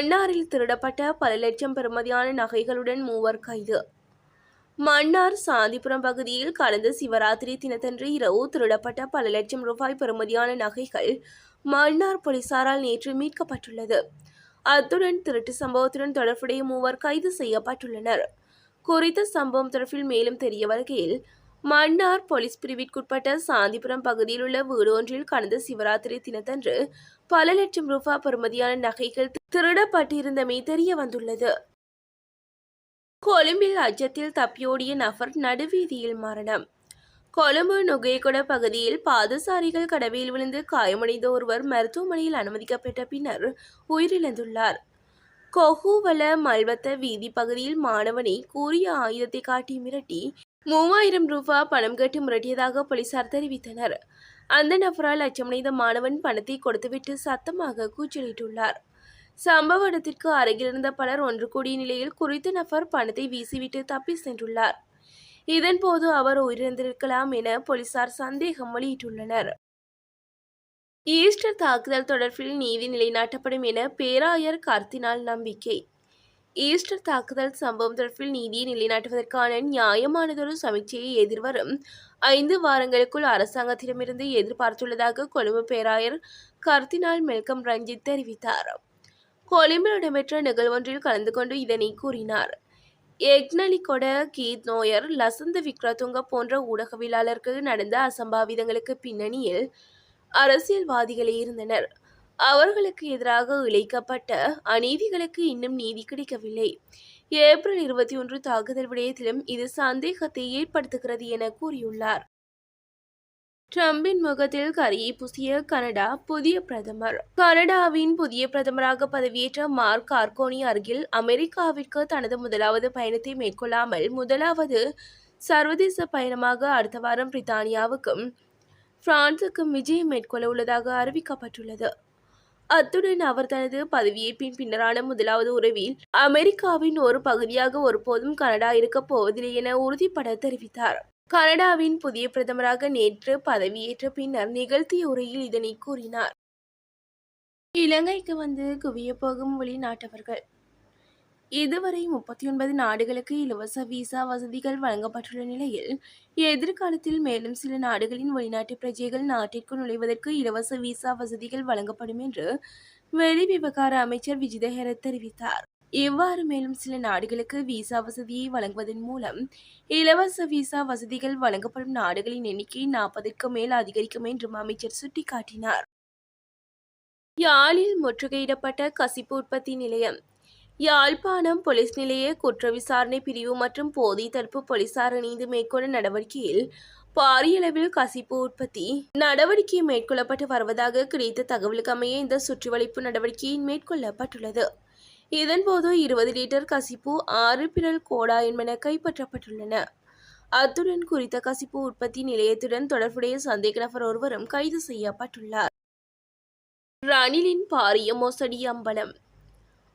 மன்னாரில் திருடப்பட்ட பல லட்சம் பெறுமதியான நகைகளுடன் மூவர் கைது. மன்னார் சாந்திபுரம் பகுதியில் கடந்த சிவராத்திரி தினத்தன்று இரவு திருடப்பட்ட பல லட்சம் ரூபாய் பெறுமதியான நகைகள் மன்னார் போலீசாரால் நேற்று மீட்கப்பட்டுள்ளது. அத்துடன் திருட்டு சம்பவத்துடன் தொடர்புடைய மூவர் கைது செய்யப்பட்டுள்ளனர். குறித்த சம்பவம் தொடர்பில் மேலும் தெரிய வருகையில் மன்னார் போலீஸ் பிரிவிற்குட்பட்ட சாந்திபுரம் பகுதியில் உள்ள வீடு ஒன்றில் கடந்த சிவராத்திரி தினத்தன்று பல லட்சம் ரூபாய் பெறுமதியான நகைகள் திருடப்பட்டிருந்தமை தெரிய வந்துள்ளது. கொழும்பில் அச்சத்தில் தப்பியோடிய நபர் நடுவீதியில் மரணம். கொழும்பு நுகையகுட பகுதியில் பாதசாரிகள் கடவையில் விழுந்து காயமடைந்த ஒருவர் மருத்துவமனையில் அனுமதிக்கப்பட்ட பின்னர் உயிரிழந்துள்ளார். கொஹுவல மல்வத்த வீதி பகுதியில் மாணவனை கூறிய ஆயுதத்தை காட்டி மிரட்டி மூவாயிரம் ரூபாய் பணம் கேட்டு மிரட்டியதாக போலீசார் தெரிவித்தனர். அந்த நபரால் அச்சமடைந்த மாணவன் பணத்தை கொடுத்துவிட்டு சத்தமாக கூச்சலிட்டுள்ளார். சம்பவ இடத்திற்கு அருகிலிருந்த பலர் ஒன்று கூடிய நிலையில் குறித்த நபர் பணத்தை வீசிவிட்டு தப்பி சென்றுள்ளார். இதன்போது அவர் உயிரிழந்திருக்கலாம் என போலீசார் சந்தேகம் வெளியிட்டுள்ளனர். ஈஸ்டர் தாக்குதல் தொடர்பில் நீதி நிலைநாட்டப்படும் என பேராயர் கார்த்தினால் நம்பிக்கை. ஈஸ்டர் தாக்குதல் சம்பவம் தொடர்பில் நீதியை நிலைநாட்டுவதற்கான நியாயமானதொரு சமீட்சையை எதிர்வரும் ஐந்து வாரங்களுக்குள் அரசாங்கத்திடமிருந்து எதிர்பார்த்துள்ளதாக கொழும்பு பேராயர் கர்த்தினால் மெல்கம் ரஞ்சித் தெரிவித்தார். கொழும்பில் இடம்பெற்ற நிகழ்வொன்றில் கலந்து கொண்டு இதனை கூறினார். எக்னலிகொட கீத் நோயர் லசந்த விக்ரதுங்க போன்ற ஊடகவியலாளர்கள் நடந்த அசம்பாவிதங்களுக்கு பின்னணியில் அரசியல்வாதிகளே இருந்தனர். அவர்களுக்கு எதிராக இழைக்கப்பட்ட அநீதிகளுக்கு இன்னும் நீதி கிடைக்கவில்லை. ஏப்ரல் இருபத்தி ஒன்று தாக்குதல் விடயத்திலும் இது சந்தேகத்தை ஏற்படுத்துகிறது என கூறியுள்ளார். ட்ரம்பின் முகத்தில் கரியை புசிய கனடா புதிய பிரதமர். கனடாவின் புதிய பிரதமராக பதவியேற்ற மார்க் கார்கோனி அருகில் அமெரிக்காவிற்கு தனது முதலாவது பயணத்தை மேற்கொள்ளாமல் முதலாவது சர்வதேச பயணமாக அடுத்த வாரம் பிரித்தானியாவுக்கும் பிரான்சுக்கும் விஜயம் மேற்கொள்ள உள்ளதாக அறிவிக்கப்பட்டுள்ளது. அத்துடன் அவர் தனது பதவியேற்பின் பின்னரான முதலாவது உறவில் அமெரிக்காவின் ஒரு பகுதியாக ஒருபோதும் கனடா இருக்கப் போவதில்லை என உறுதிப்பட தெரிவித்தார். கனடாவின் புதிய பிரதமராக நேற்று பதவியேற்ற பின்னர் நிகழ்த்திய உரையில் இதனை கூறினார். இலங்கைக்கு வந்து குவிய போகும் வெளிநாட்டவர்கள் இதுவரை முப்பத்தி ஒன்பது நாடுகளுக்கு இலவச விசா வசதிகள் வழங்கப்பட்டுள்ள நிலையில் எதிர்காலத்தில் மேலும் சில நாடுகளின் வெளிநாட்டு பிரஜைகள் நாட்டிற்கு நுழைவதற்கு இலவச விசா வசதிகள் வழங்கப்படும் என்று வெளிவிவகார அமைச்சர் விஜித ஹெரத் தெரிவித்தார். இவ்வாறு மேலும் சில நாடுகளுக்கு விசா வசதியை வழங்குவதன் மூலம் இலவச விசா வசதிகள் வழங்கப்படும் நாடுகளின் எண்ணிக்கை நாற்பதற்கு மேல் அதிகரிக்கும் என்றும் அமைச்சர் சுட்டிக்காட்டினார். யாழில் முற்றுகையிடப்பட்ட கசிப்பு உற்பத்தி நிலையம் யாழ்ப்பாணம் போலீஸ் நிலைய குற்ற விசாரணை பிரிவு மற்றும் போதை தடுப்பு போலீசார் இணைந்து மேற்கொண்ட நடவடிக்கையில் பாரியளவில் கசிப்பு உற்பத்தி நடவடிக்கை மேற்கொள்ளப்பட்டு வருவதாக கிடைத்த தகவலுக்கமைய இந்த சுற்றிவளைப்பு நடவடிக்கை மேற்கொள்ளப்பட்டுள்ளது. இதன்போது இருபது லிட்டர் கசிப்பு ஆறு பிறல் கோடா என்பன கைப்பற்றப்பட்டுள்ளன. அத்துடன் குறித்த கசிப்பு உற்பத்தி நிலையத்துடன் தொடர்புடைய சந்தேக நபர் ஒருவரும் கைது செய்யப்பட்டுள்ளார். ரணிலின் பாரிய மோசடி அம்பலம்.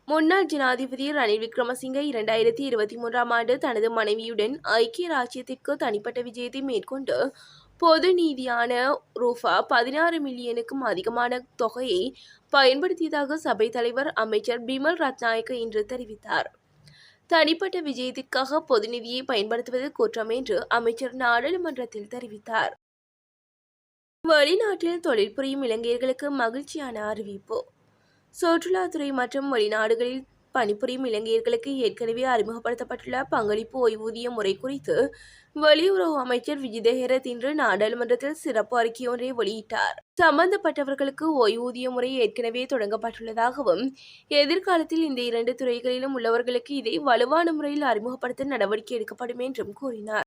முன்னாள் ஜனாதிபதி ரணில் விக்ரமசிங்க இரண்டாயிரத்தி இருபத்தி மூன்றாம் ஆண்டு தனது மனைவியுடன் ஐக்கிய ராஜ்யத்திற்கு தனிப்பட்ட விஜயத்தை மேற்கொண்டு பொது நீதியான ரூபா பதினாறு மில்லியனுக்கும் அதிகமான தொகையை பயன்படுத்தியதாக சபை தலைவர் அமைச்சர் பிமல் ரத்நாயக்க இன்று தெரிவித்தார். தனிப்பட்ட விஜயத்திற்காக பொது நிதியை பயன்படுத்துவது குற்றம் என்று அமைச்சர் நாடாளுமன்றத்தில் தெரிவித்தார். வெளிநாட்டில் தொழில் புரியும் இளைஞர்களுக்கு மகிழ்ச்சியான அறிவிப்பு. சுற்றுலாத்துறை மற்றும் வெளிநாடுகளில் பணிபுரியும் இலங்கையர்களுக்கு ஏற்கனவே அறிமுகப்படுத்தப்பட்டுள்ள பங்களிப்பு ஓய்வூதிய முறை குறித்து வெளியுறவு அமைச்சர் விஜிதஹெரத் இன்று நாடாளுமன்றத்தில் சிறப்பு அறிக்கை ஒன்றை வெளியிட்டார். சம்பந்தப்பட்டவர்களுக்கு ஓய்வூதிய முறை ஏற்கனவே தொடங்கப்பட்டுள்ளதாகவும் எதிர்காலத்தில் இந்த இரண்டு துறைகளிலும் உள்ளவர்களுக்கு இதை வலுவான முறையில் அறிமுகப்படுத்த நடவடிக்கை எடுக்கப்படும் என்றும் கூறினார்.